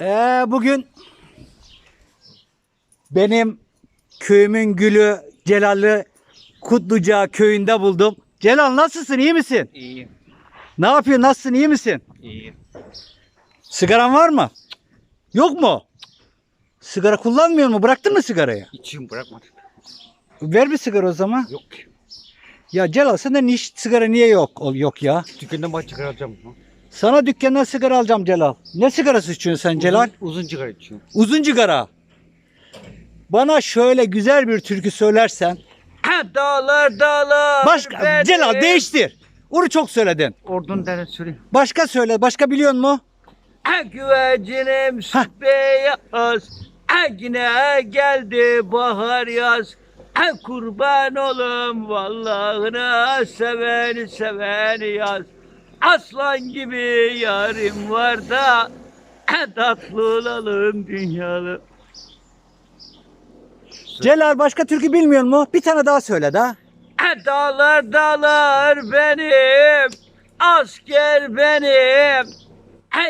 Ee, bugün benim köyümün gülü Celal'ı Kutluca köyünde buldum. Celal nasılsın iyi misin? İyi, Ne yapıyorsun nasılsın iyi misin? iyi. Sigaran var mı? Yok mu? Sigara kullanmıyor mu? Bıraktın mı sigarayı? İçim bırakmadım. Ver bir sigara o zaman. Yok. Ya Celal sende ni sigara niye yok yok ya? Dükkandan bak çıkaracağım. Sana dükkandan sigara alacağım Celal. Ne sigarası içiyorsun sen Celal? Uzun, uzun sigara içiyorum. Uzun sigara. Bana şöyle güzel bir türkü söylersen. dağlar dağlar. Başka benim. Celal değiştir. Onu çok söyledin. Oradan dene söyleyeyim. Başka söyle. Başka biliyor mu? Ha güvercinim beyaz. Ha yine geldi bahar yaz. Ha kurban olum vallahına seveni seveni yaz. Aslan gibi yarim var da tatlı olalım dünyalı. Celal başka türkü bilmiyor mu? Bir tane daha söyle da. Ha dağlar dağlar benim, asker benim,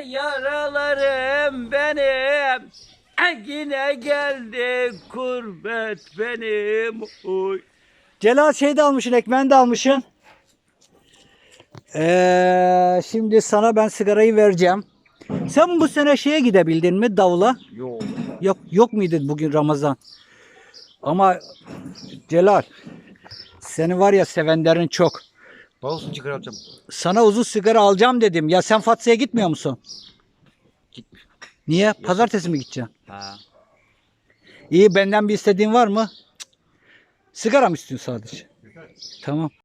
yaralarım benim, yine geldi kurbet benim. Oy. Celal şey de almışsın, ekmeğini de almışsın. Ee, şimdi sana ben sigarayı vereceğim. Sen bu sene şeye gidebildin mi davula? Yok. Yok yok muydu bugün Ramazan? Ama Celal seni var ya sevenlerin çok. Balsın çıkar alacağım. Sana uzun sigara alacağım dedim. Ya sen Fatsa'ya gitmiyor musun? Gitmiyor. Niye? Pazartesi mi gideceksin? Ha. İyi benden bir istediğin var mı? Cık. Sigara mı istiyorsun sadece? Tamam.